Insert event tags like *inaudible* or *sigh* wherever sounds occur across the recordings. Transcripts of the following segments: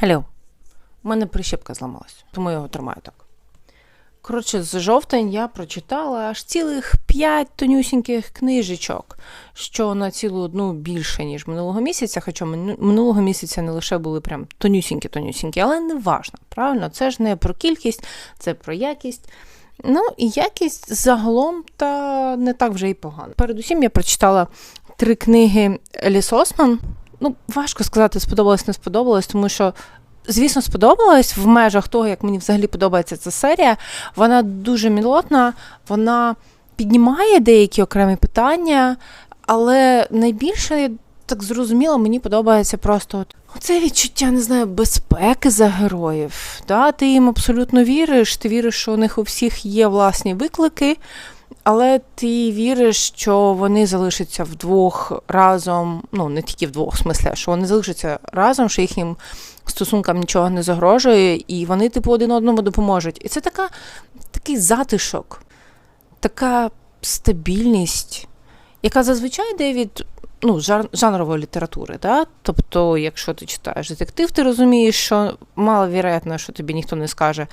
Алло. У мене прищепка зламалась, тому я його тримаю так. Коротше, з жовтень я прочитала аж цілих п'ять тонюсіньких книжечок, що на цілу одну більше, ніж минулого місяця, хоча минулого місяця не лише були прям тонюсінькі-тонюсінькі, але не важно, правильно? Це ж не про кількість, це про якість. Ну, і якість загалом та не так вже і погано. Передусім я прочитала три книги Еліс Осман. Ну, важко сказати, сподобалось, не сподобалось, тому що звісно, сподобалась в межах того, як мені взагалі подобається ця серія. Вона дуже мілотна, вона піднімає деякі окремі питання, але найбільше, так зрозуміло, мені подобається просто Оце відчуття, не знаю, безпеки за героїв. Да? Ти їм абсолютно віриш, ти віриш, що у них у всіх є власні виклики, але ти віриш, що вони залишаться вдвох разом, ну не тільки вдвох, в смислі, що вони залишаться разом, що їхнім стосункам нічого не загрожує, і вони, типу, один одному допоможуть. І це така, такий затишок, така стабільність, яка зазвичай йде від ну, жанрової літератури. Да? Тобто, якщо ти читаєш детектив, ти розумієш, що маловероятно, що тобі ніхто не скаже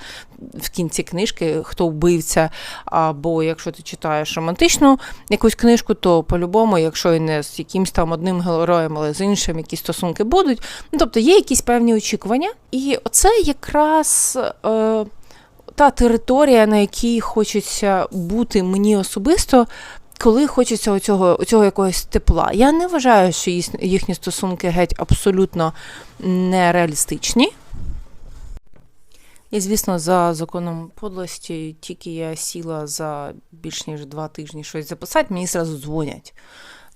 в кінці книжки, хто вбивця. Або якщо ти читаєш романтичну якусь книжку, то по-любому, якщо і не з якимсь там одним героєм, але з іншим якісь стосунки будуть. Ну, тобто є якісь певні очікування. І оце якраз. Е, та територія, на якій хочеться бути мені особисто, коли хочеться оцього, оцього якогось тепла. Я не вважаю, що їхні стосунки геть абсолютно нереалістичні. І, звісно, за законом подлості, тільки я сіла за більш ніж два тижні щось записати, мені зразу дзвонять.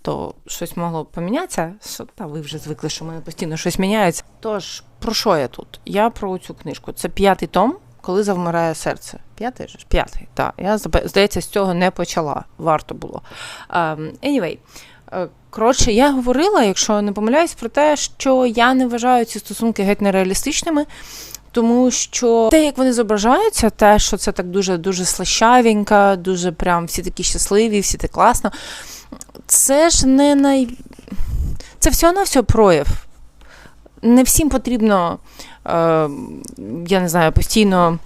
То щось могло помінятися, що та ви вже звикли, що в мене постійно щось міняється. Тож, про що я тут? Я про цю книжку. Це п'ятий том, коли завмирає серце. П'ятий ж? П'ятий, так. Я здається, з цього не почала. Варто було. Um, anyway, е, коротше, я говорила, якщо не помиляюсь, про те, що я не вважаю ці стосунки геть нереалістичними. Тому що те, як вони зображаються, те, що це так дуже дуже слащавенько, дуже прям всі такі щасливі, всі так класно. Це ж не най. Це всього на все прояв. Не всім потрібно, е, я не знаю, постійно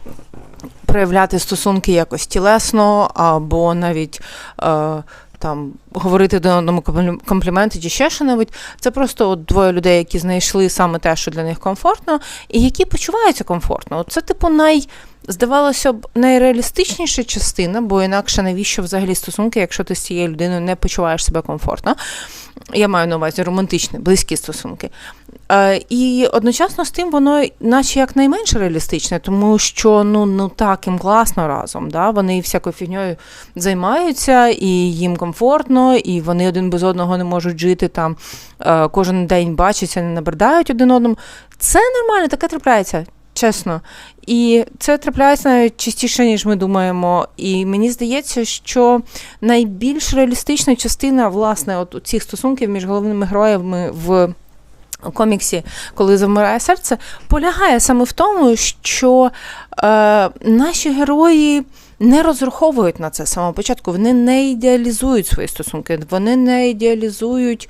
проявляти стосунки якось тілесно, або навіть е, там говорити до одному компліменти чи ще що-небудь. Це просто от двоє людей, які знайшли саме те, що для них комфортно, і які почуваються комфортно. От Це, типу, най. Здавалося б, найреалістичніша частина, бо інакше навіщо взагалі стосунки, якщо ти з цією людиною не почуваєш себе комфортно. Я маю на увазі романтичні, близькі стосунки. Е, і одночасно з тим воно наче як найменш реалістичне, тому що ну, ну так їм класно разом. Да? Вони всякою фігньою займаються, і їм комфортно, і вони один без одного не можуть жити там, е, кожен день бачаться, не набридають один одному. Це нормально, таке трапляється. Чесно, і це трапляється навіть частіше, ніж ми думаємо. І мені здається, що найбільш реалістична частина власне от цих стосунків між головними героями в коміксі, коли завмирає серце, полягає саме в тому, що е, наші герої. Не розраховують на це з самого початку, вони не ідеалізують свої стосунки, вони не ідеалізують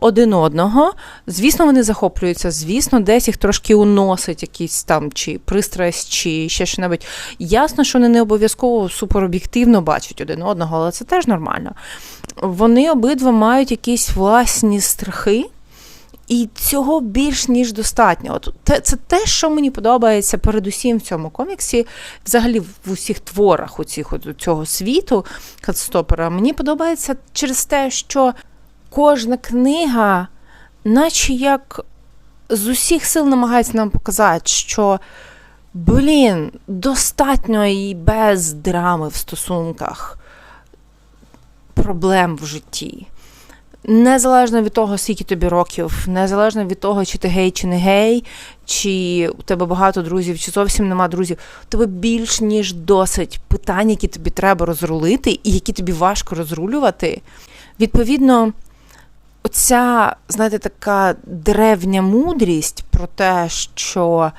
один одного. Звісно, вони захоплюються, звісно, десь їх трошки уносить якісь там чи пристрасть, чи ще що-небудь. Ясно, що вони не обов'язково супероб'єктивно бачать один одного, але це теж нормально. Вони обидва мають якісь власні страхи. І цього більш ніж достатньо. От те, це те, що мені подобається передусім в цьому коміксі, взагалі в усіх творах у цих от, цього світу Хадстопера. Мені подобається через те, що кожна книга, наче як з усіх сил намагається нам показати, що блін, достатньо і без драми в стосунках, проблем в житті. Незалежно від того, скільки тобі років, незалежно від того, чи ти гей, чи не гей, чи у тебе багато друзів, чи зовсім нема друзів, у тебе більш ніж досить питань, які тобі треба розрулити, і які тобі важко розрулювати. Відповідно, оця, знаєте, така древня мудрість про те, що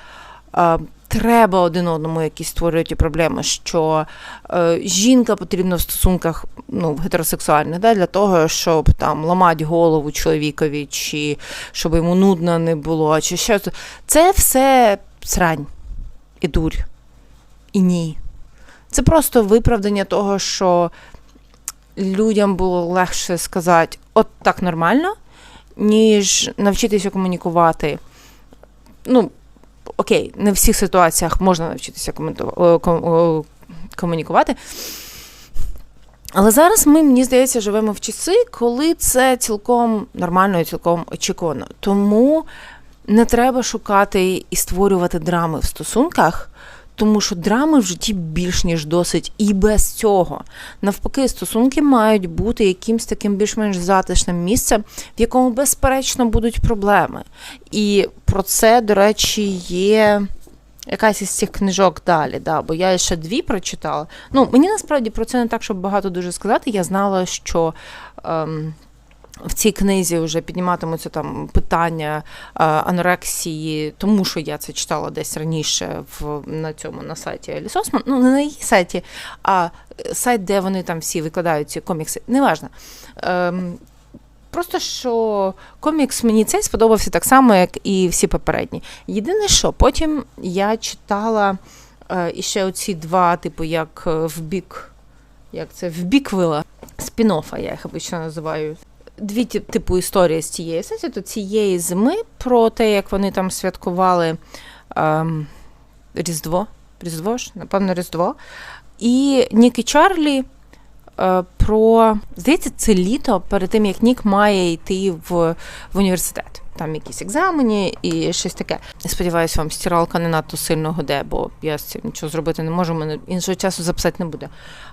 е, треба один одному якісь створювати проблеми, що е, жінка потрібна в стосунках ну, гетеросексуальних, да, для того, щоб там ламати голову чоловікові, чи щоб йому нудно не було, чи що. Це все срань і дурь. І ні. Це просто виправдання того, що людям було легше сказати, от так нормально, ніж навчитися комунікувати. Ну, окей, не в всіх ситуаціях можна навчитися комунікувати. Але зараз ми, мені здається, живемо в часи, коли це цілком нормально і цілком очікувано. Тому не треба шукати і створювати драми в стосунках, тому що драми в житті більш ніж досить і без цього. Навпаки, стосунки мають бути якимсь таким більш-менш затишним місцем, в якому, безперечно, будуть проблеми. І про це, до речі, є. Якась із цих книжок далі, да, бо я ще дві прочитала. Ну, мені насправді про це не так, щоб багато дуже сказати. Я знала, що ем, в цій книзі вже підніматимуться там питання е, анорексії, тому що я це читала десь раніше в, на цьому на сайті Еліс Осман. Ну, не на її сайті, а сайт, де вони там всі викладають ці комікси. Неважно. Ем, Просто що комікс мені цей сподобався так само, як і всі попередні. Єдине, що потім я читала е, іще оці два, типу, як е, в бік, як це в бік вила спін-оффа, я їх обично називаю. Дві типу історії з цієї сесії, то цієї зими про те, як вони там святкували ем, Різдво. Різдво ж, напевно, Різдво. І Нікі Чарлі про здається, це літо перед тим, як Нік має йти в, в університет. Там якісь екзамені і щось таке. Сподіваюся, вам стиралка не надто сильно гуде, бо я з цим нічого зробити не можу. Мене іншого часу записати не буде.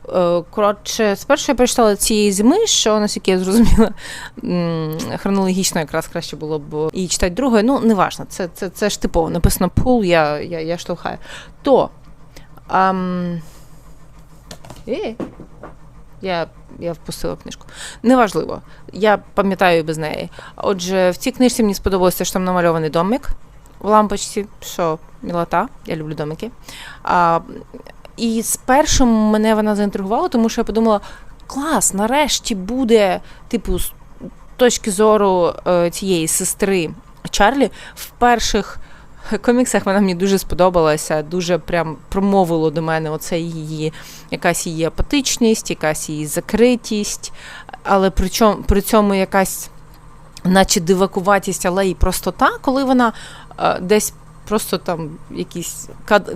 Е, Коротше, спершу я прочитала цієї зими, що наскільки я зрозуміла, хронологічно якраз краще було б і читати другою. Ну, неважно, це, це, це ж типово. Написано пул, я, я, я штовхаю. То. Ам... Е, я, я впустила книжку. Неважливо. Я пам'ятаю без неї. Отже, в цій книжці мені сподобалося, що там намальований домик в лампочці, що мілота, я люблю домики. А, і спершу мене вона заінтригувала, тому що я подумала: клас, нарешті буде, типу, з точки зору е, цієї сестри Чарлі, в перших коміксах вона мені дуже сподобалася, дуже прям промовило до мене оце її якась її апатичність, якась її закритість, але при, чому, при цьому якась, наче дивакуватість, але і простота, коли вона е, десь. Просто там якийсь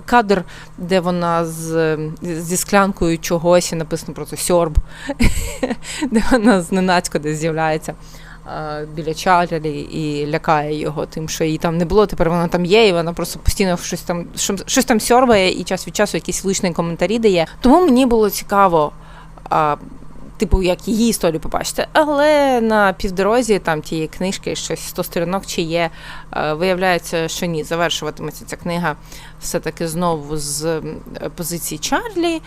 кадр, де вона з, зі склянкою чогось і написано просто сьорб, *laughs* де вона зненацько десь з'являється біля Чарлі і лякає його тим, що її там не було. Тепер вона там є, і вона просто постійно щось там щось там сьорбає і час від часу якісь влучні коментарі дає. Тому мені було цікаво. Типу, як її історію побачити, але на півдорозі там тієї книжки щось 100 сторінок чи є. е, Виявляється, що ні, завершуватиметься ця книга все-таки знову з позиції Чарлі,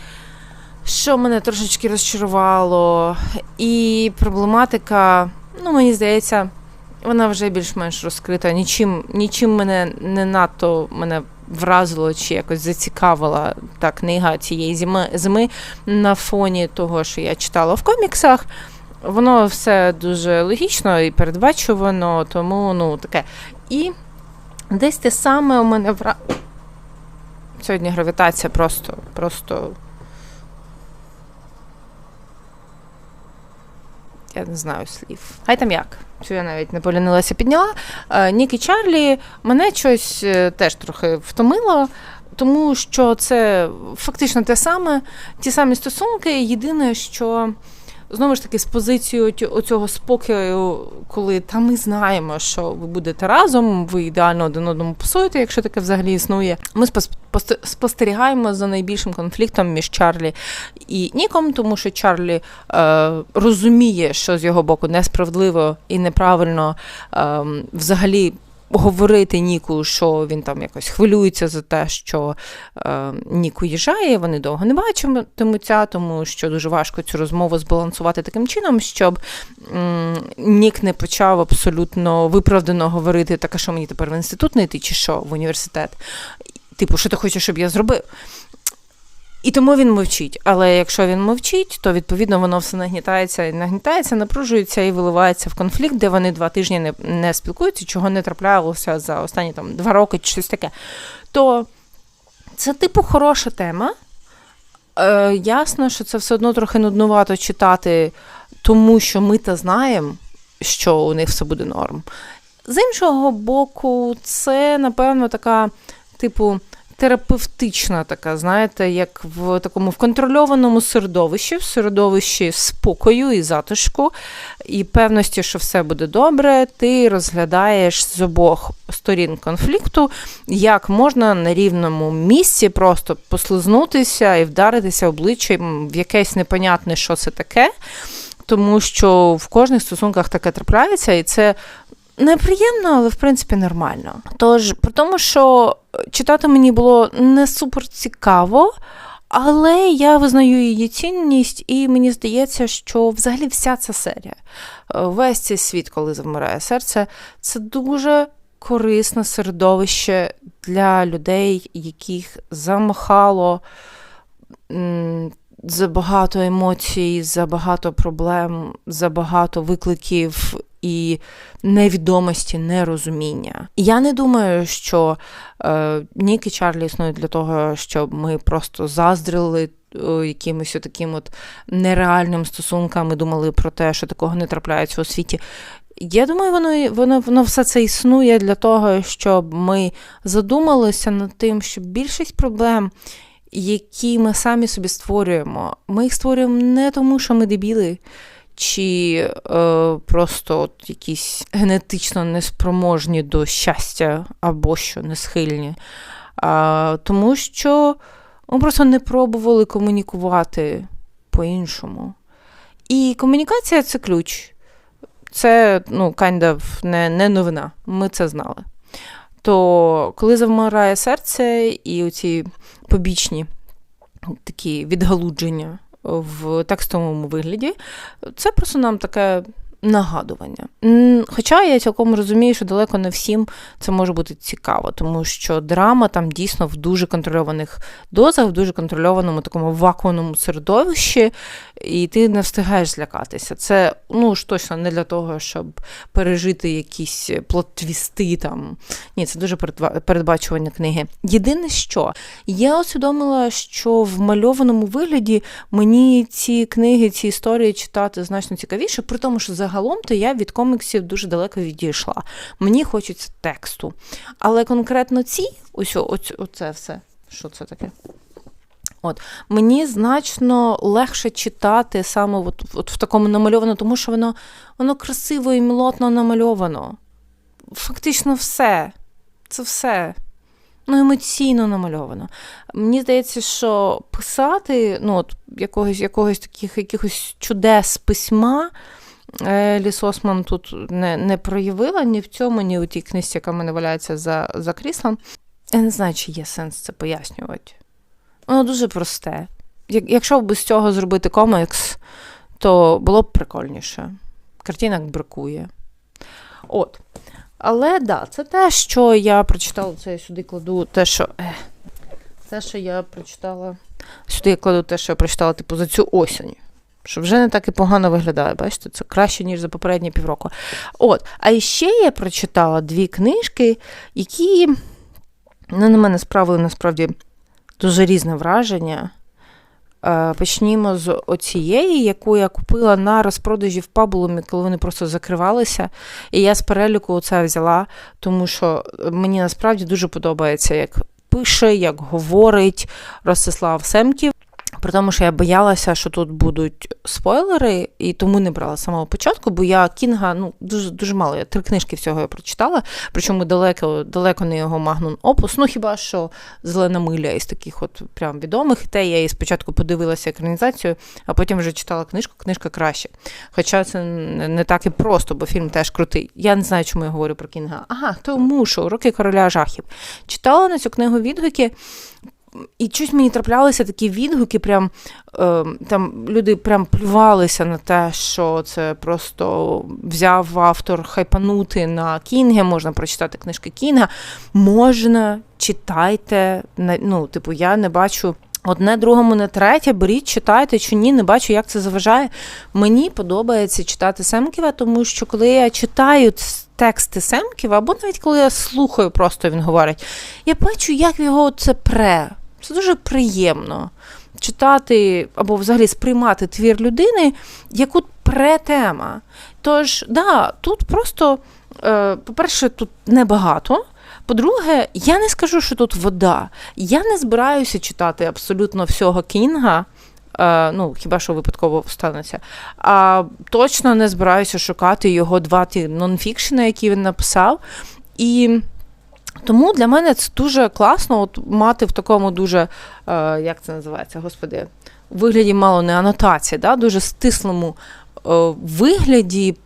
що мене трошечки розчарувало. І проблематика, ну мені здається, вона вже більш-менш розкрита. Нічим, нічим мене не надто мене вразило чи якось зацікавила та книга цієї зими, зими на фоні того, що я читала в коміксах. Воно все дуже логічно і передбачувано, тому ну таке. І десь те саме у мене вра... Сьогодні гравітація просто, просто. Я не знаю слів. Хай там як. Цю я навіть не полінилася підняла. Нікі Нік і Чарлі мене щось е, теж трохи втомило, тому що це фактично те саме, ті самі стосунки. Єдине, що знову ж таки з позицією оцього спокою, коли та ми знаємо, що ви будете разом, ви ідеально один одному пасуєте, якщо таке взагалі існує. Ми спос- спостерігаємо за найбільшим конфліктом між Чарлі і Ніком, тому що Чарлі е, розуміє, що з його боку несправедливо і неправильно е, взагалі. Говорити Ніку, що він там якось хвилюється за те, що е, Нік уїжджає, вони довго не бачитимуться, тому що дуже важко цю розмову збалансувати таким чином, щоб м, Нік не почав абсолютно виправдано говорити, так а що мені тепер в інститут не йти, чи що в університет. Типу, що ти хочеш, щоб я зробив? І тому він мовчить. Але якщо він мовчить, то відповідно воно все нагнітається і нагнітається, напружується і виливається в конфлікт, де вони два тижні не, не спілкуються, чого не траплялося за останні там два роки чи щось таке. То це, типу, хороша тема. Е, Ясно, що це все одно трохи нуднувато читати, тому що ми та знаємо, що у них все буде норм. З іншого боку, це, напевно, така, типу, терапевтична така, знаєте, як в такому в контрольованому середовищі, в середовищі спокою і затишку, і певності, що все буде добре, ти розглядаєш з обох сторін конфлікту, як можна на рівному місці просто послизнутися і вдаритися обличчям в якесь непонятне, що це таке. Тому що в кожних стосунках таке трапляється, і це неприємно, але в принципі нормально. Тож, при тому, що читати мені було не супер цікаво, але я визнаю її цінність, і мені здається, що взагалі вся ця серія, е, весь цей світ, коли завмирає серце, це дуже корисне середовище для людей, яких замахало. Забагато емоцій, забагато проблем, забагато викликів і невідомості, нерозуміння. Я не думаю, що е, Нік і Чарлі існують для того, щоб ми просто заздрили е, якимось таким от нереальним стосункам і думали про те, що такого не трапляється у світі. Я думаю, воно, воно, воно все це існує для того, щоб ми задумалися над тим, що більшість проблем. Які ми самі собі створюємо. Ми їх створюємо не тому, що ми дебіли, чи е, просто от якісь генетично неспроможні до щастя або що не схильні, а тому що ми просто не пробували комунікувати по-іншому. І комунікація це ключ. Це ну, kind of не, не новина. Ми це знали. То коли завмирає серце і оці побічні такі відгалудження в текстовому вигляді, це просто нам таке нагадування. Хоча я цілком розумію, що далеко не всім це може бути цікаво, тому що драма там дійсно в дуже контрольованих дозах, в дуже контрольованому такому вакуумному середовищі, і ти не встигаєш злякатися. Це ну ж точно не для того, щоб пережити якісь плот-твісти там. Ні, це дуже передбачування книги. Єдине, що я усвідомила, що в мальованому вигляді мені ці книги, ці історії читати значно цікавіше, при тому, що загалом то я від коміксів дуже далеко відійшла. Мені хочеться тексту. Але конкретно ці, ось, оце все. Що це таке? От мені значно легше читати саме от, от в такому намальовано, тому що воно воно красиво і мілотно намальовано. Фактично все. Це все. Ну, емоційно намальовано. Мені здається, що писати ну, от, якогось якогось таких якихось чудес письма. Е, Ліс Осман тут не не проявила ні в цьому, ні у тій книжці, яка в мене валяється за за кріслом. Я не знаю, чи є сенс це пояснювати. Воно дуже просте. Якщо б з цього зробити комікс, то було б прикольніше. Картинок бракує. От. Але да, це те, що я прочитала, це я сюди кладу те, що. Е, те, що я прочитала. Сюди я кладу те, що я прочитала, типу, за цю осінь. Що вже не так і погано виглядає, бачите, це краще, ніж за попередні півроку. От, а ще я прочитала дві книжки, які ну, на мене справили насправді дуже різне враження. Е, почнімо з оцієї, яку я купила на розпродажі в пабулумі, коли вони просто закривалися. І я з переліку це взяла, тому що мені насправді дуже подобається, як пише, як говорить Ростислав Семків. При тому, що я боялася, що тут будуть спойлери, і тому не брала з самого початку, бо я Кінга ну, дуже дуже мало. Я три книжки всього я прочитала, причому далеко далеко не його магнум опус. Ну хіба що Зелена миля із таких от прям відомих. І те я її спочатку подивилася екранізацію, а потім вже читала книжку, книжка краще. Хоча це не так і просто, бо фільм теж крутий. Я не знаю, чому я говорю про Кінга. Ага, тому що роки короля жахів. Читала на цю книгу відгуки І щось мені траплялися такі відгуки, прям е, там люди прям плювалися на те, що це просто взяв автор хайпанути на Кінге, можна прочитати книжки Кінга. Можна, читайте. Ну, типу, я не бачу. Одне другому, не третє, беріть, читайте чи ні, не бачу, як це заважає. Мені подобається читати Семківа, тому що коли я читаю тексти Семківа, або навіть коли я слухаю, просто він говорить, я бачу, як його це пре. Це дуже приємно читати або взагалі сприймати твір людини, яку пре тема. Тож, да, тут просто, е, по-перше, тут небагато. По-друге, я не скажу, що тут вода. Я не збираюся читати абсолютно всього Кінга. Е, ну, хіба що випадково станеться. А точно не збираюся шукати його два ті нонфікшени, які він написав. І тому для мене це дуже класно от мати в такому дуже, е, як це називається, господи, вигляді мало не анотації, да, дуже стислому е, вигляді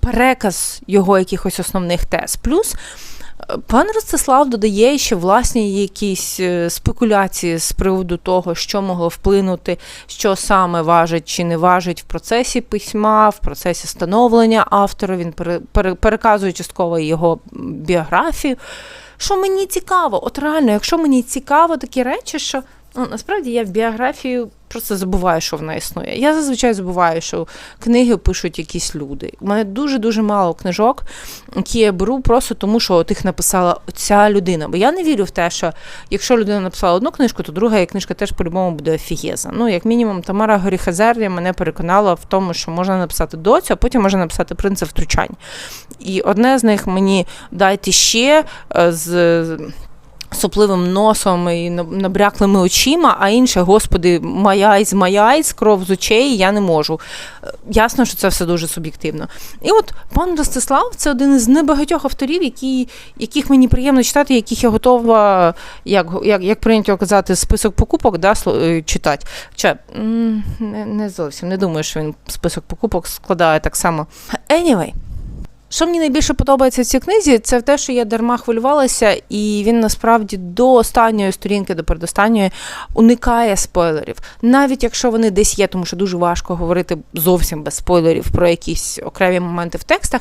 переказ його якихось основних тез. Плюс Пан Ростислав додає ще власні якісь е, спекуляції з приводу того, що могло вплинути, що саме важить чи не важить в процесі письма, в процесі становлення автора. Він переказує частково його біографію. Що мені цікаво, от реально, якщо мені цікаво такі речі, що ну, насправді я в біографію просто забуваю, що вона існує. Я зазвичай забуваю, що книги пишуть якісь люди. У мене дуже-дуже мало книжок, які я беру просто тому, що от їх написала ця людина. Бо я не вірю в те, що якщо людина написала одну книжку, то друга книжка теж по-любому буде офігеза. Ну, як мінімум, Тамара Горіхазерія мене переконала в тому, що можна написати доцю, а потім можна написати принцип втручань. І одне з них мені дайте ще е, з сопливим носом і набряклими очима, а інше, господи, маяйсь, маяйсь, кров з очей, я не можу. Е, ясно, що це все дуже суб'єктивно. І от пан Ростислав це один із небагатьох авторів, які, яких мені приємно читати, яких я готова, як як, як прийнято казати, список покупок да, е, читати. Хоча не, не зовсім не думаю, що він список покупок складає так само. Anyway. Що мені найбільше подобається в цій книзі, це те, що я дарма хвилювалася, і він насправді до останньої сторінки, до передостанньої, уникає спойлерів. Навіть якщо вони десь є, тому що дуже важко говорити зовсім без спойлерів про якісь окремі моменти в текстах,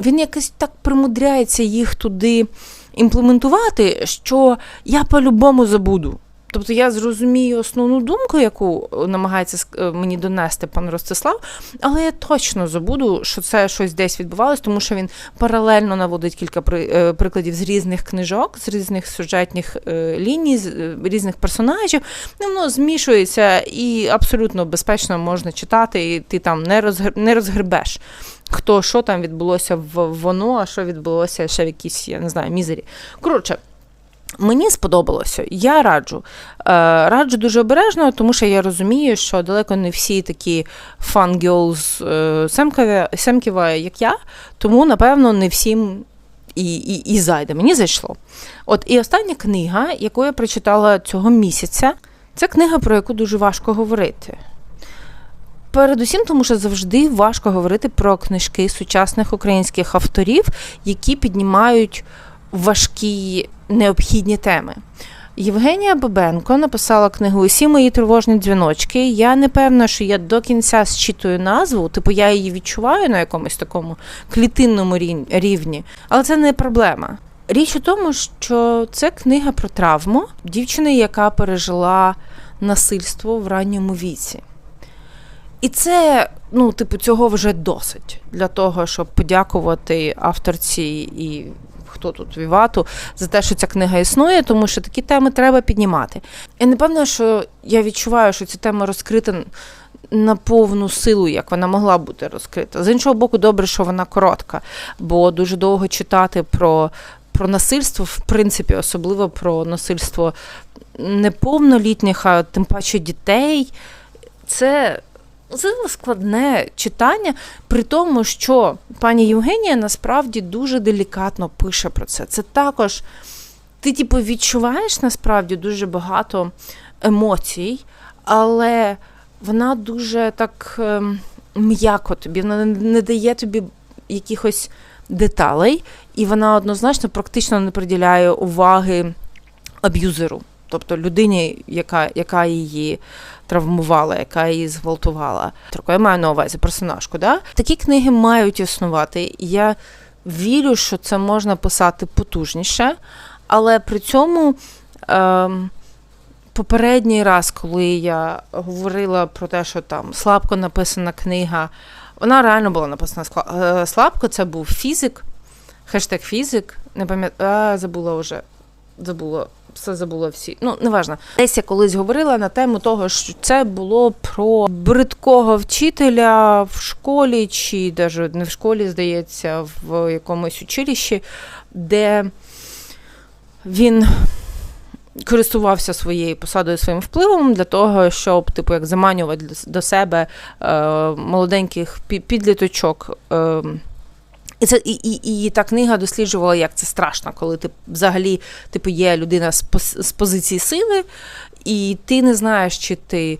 він якось так примудряється їх туди імплементувати, що я по-любому забуду. Тобто я зрозумію основну думку, яку намагається е, мені донести пан Ростислав, але я точно забуду, що це щось десь відбувалось, тому що він паралельно наводить кілька е, прикладів з різних книжок, з різних сюжетних е, ліній, з різних персонажів. Ну, воно змішується і абсолютно безпечно можна читати, і ти там не розгр... не розгребеш. Хто що там відбулося в воно, а що відбулося ще в якійсь, я не знаю, мізері. Коротше. Мені сподобалося, я раджу. Е, раджу дуже обережно, тому що я розумію, що далеко не всі такі фангіолз е, Семківа, як я, тому, напевно, не всім і і, і зайде. Мені зайшло. От і остання книга, яку я прочитала цього місяця, це книга, про яку дуже важко говорити. Передусім, тому що завжди важко говорити про книжки сучасних українських авторів, які піднімають важкі необхідні теми. Євгенія Бабенко написала книгу Усі мої тривожні дзвіночки. Я не певна, що я до кінця зчитую назву, типу я її відчуваю на якомусь такому клітинному рівні, але це не проблема. Річ у тому, що це книга про травму дівчини, яка пережила насильство в ранньому віці. І це, ну, типу, цього вже досить для того, щоб подякувати авторці і хто тут Вівату за те, що ця книга існує, тому що такі теми треба піднімати. І напевно, що я відчуваю, що ця тема розкрита. На повну силу, як вона могла бути розкрита. З іншого боку, добре, що вона коротка, бо дуже довго читати про про насильство, в принципі, особливо про насильство неповнолітніх, а тим паче дітей. Це це складне читання, при тому, що пані Євгенія насправді дуже делікатно пише про це. Це також ти, типу, відчуваєш насправді дуже багато емоцій, але вона дуже так ем, м'яко тобі, вона не дає тобі якихось деталей, і вона однозначно практично не приділяє уваги аб'юзеру. Тобто людині, яка, яка її травмувала, яка її зґвалтувала. Тобто я маю на увазі персонажку. Да? Такі книги мають існувати. Я вірю, що це можна писати потужніше, але при цьому. Ем, Попередній раз, коли я говорила про те, що там слабко написана книга, вона реально була написана е, слабко. Це був фізик, хештег фізик. Не пам'ятаю, забула вже. Забула, все забула всі. Ну, неважно. Десь я колись говорила на тему того, що це було про бридкого вчителя в школі, чи навіть не в школі, здається, в якомусь училищі, де він користувався своєю посадою, своїм впливом для того, щоб, типу, як заманювати до себе е, молоденьких підліточок. Е, і, це, і, і, і та книга досліджувала, як це страшно, коли ти взагалі типу, є людина з, з позиції сили, і ти не знаєш, чи ти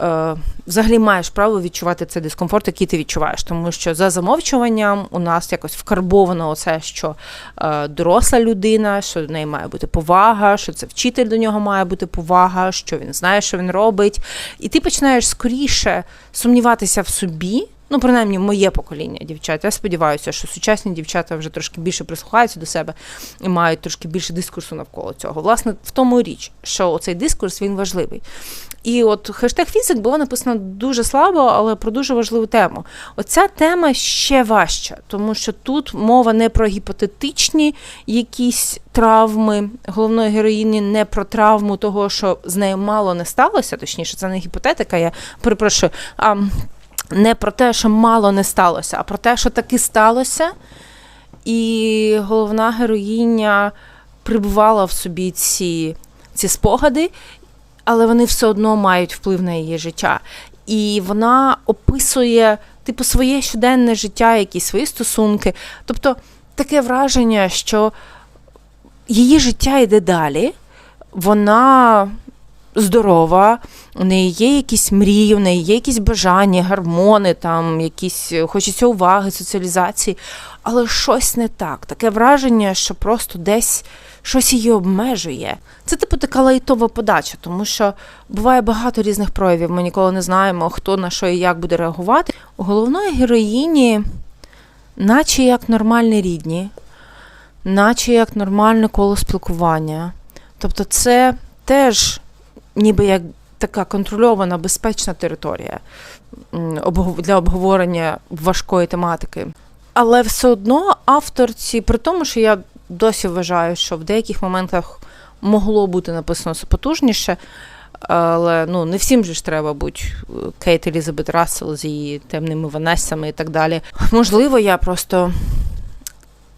е, взагалі маєш право відчувати цей дискомфорт, який ти відчуваєш. Тому що за замовчуванням у нас якось вкарбовано оце, що е, доросла людина, що до неї має бути повага, що це вчитель до нього має бути повага, що він знає, що він робить. І ти починаєш скоріше сумніватися в собі. Ну, принаймні, моє покоління дівчат. Я сподіваюся, що сучасні дівчата вже трошки більше прислухаються до себе і мають трошки більше дискурсу навколо цього. Власне, в тому річ, що цей дискурс він важливий. І от хештег фізик було написано дуже слабо, але про дуже важливу тему. Оця тема ще важча, тому що тут мова не про гіпотетичні якісь травми головної героїні, не про травму того, що з нею мало не сталося, точніше, це не гіпотетика, я перепрошую. а не про те, що мало не сталося, а про те, що таки сталося. І головна героїня прибувала в собі ці, ці спогади, але вони все одно мають вплив на її життя. І вона описує, типу, своє щоденне життя, якісь свої стосунки. Тобто таке враження, що її життя йде далі, вона здорова, у неї є якісь мрії, у неї є якісь бажання, гормони, там якісь хочеться уваги, соціалізації, але щось не так. Таке враження, що просто десь щось її обмежує. Це типу така лайтова подача, тому що буває багато різних проявів. Ми ніколи не знаємо, хто на що і як буде реагувати. У головної героїні, наче як нормальні рідні, наче як нормальне коло спілкування. Тобто, це теж ніби як така контрольована, безпечна територія для обговорення важкої тематики. Але все одно авторці, при тому, що я досі вважаю, що в деяких моментах могло бути написано потужніше, але ну, не всім же ж треба бути е, Кейт Елізабет Рассел з її темними Ванессами і так далі. Можливо, я просто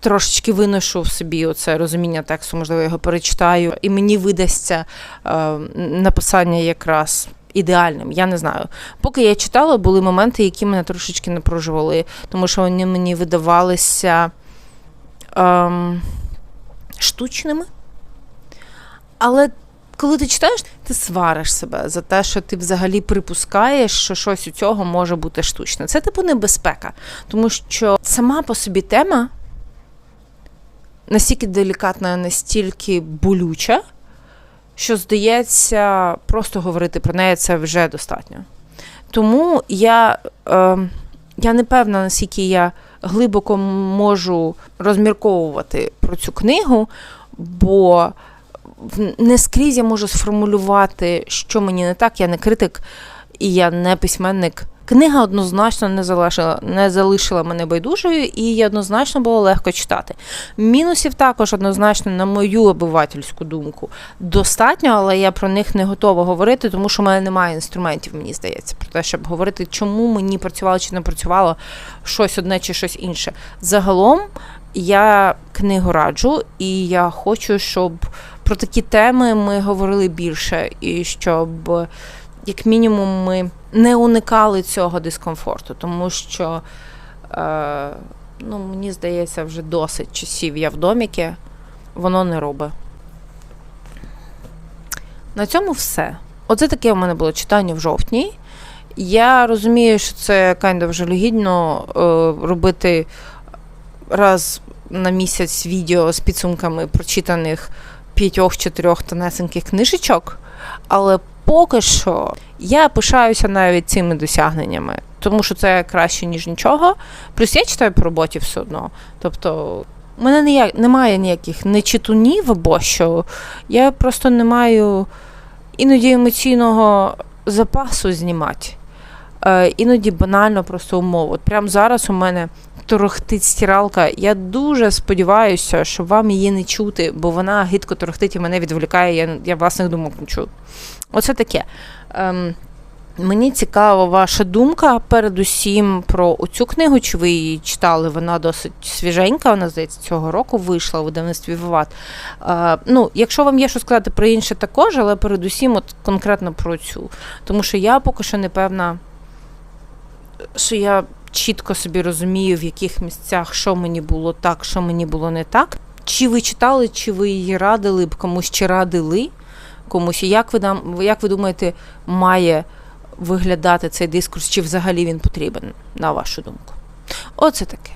трошечки виношу в собі оце розуміння тексту, можливо, його перечитаю, і мені видасться е, написання якраз. Ідеальним, я не знаю. Поки я читала, були моменти, які мене трошечки напружували, тому що вони мені видавалися ем, штучними. Але коли ти читаєш, ти свариш себе за те, що ти взагалі припускаєш, що щось у цього може бути штучне. Це типу небезпека, тому що сама по собі тема настільки делікатна, настільки болюча, що здається, просто говорити про неї це вже достатньо. Тому я, е, я не певна, наскільки я глибоко можу розмірковувати про цю книгу, бо не скрізь я можу сформулювати, що мені не так. Я не критик і я не письменник. Книга однозначно не залишила, не залишила мене байдужою, і її однозначно було легко читати. Мінусів також однозначно, на мою обивательську думку, достатньо, але я про них не готова говорити, тому що в мене немає інструментів, мені здається, про те, щоб говорити, чому мені працювало чи не працювало щось одне чи щось інше. Загалом я книгу раджу, і я хочу, щоб про такі теми ми говорили більше, і щоб, як мінімум, ми не уникали цього дискомфорту, тому що, е, ну, мені здається, вже досить часів я в доміки, воно не робить. На цьому все. Оце таке у мене було читання в жовтні. Я розумію, що це kind of жалюгідно е, робити раз на місяць відео з підсумками прочитаних п'ятьох-чотирьох тонесеньких книжечок, але поки що я пишаюся навіть цими досягненнями, тому що це краще, ніж нічого. Плюс я читаю по роботі все одно. Тобто, у мене ніяк, немає ніяких нечитунів або що. Я просто не маю іноді емоційного запасу знімати. Е, іноді банально просто умов. От прямо зараз у мене торохтить стиралка. Я дуже сподіваюся, що вам її не чути, бо вона гидко торохтить і мене відволікає, я, я власних думок не чую. Оце таке. Ем, Мені цікава ваша думка передусім про цю книгу, чи ви її читали? Вона досить свіженька, вона, здається, цього року вийшла у видавництві Виват. Е, ну, якщо вам є що сказати про інше також, але передусім от конкретно про цю. Тому що я поки що не певна, що я чітко собі розумію, в яких місцях що мені було так, що мені було не так. Чи ви читали, чи ви її радили б комусь, чи радили комусь? І як ви, нам, як ви думаєте, має виглядати цей дискурс, чи взагалі він потрібен, на вашу думку? Оце таке.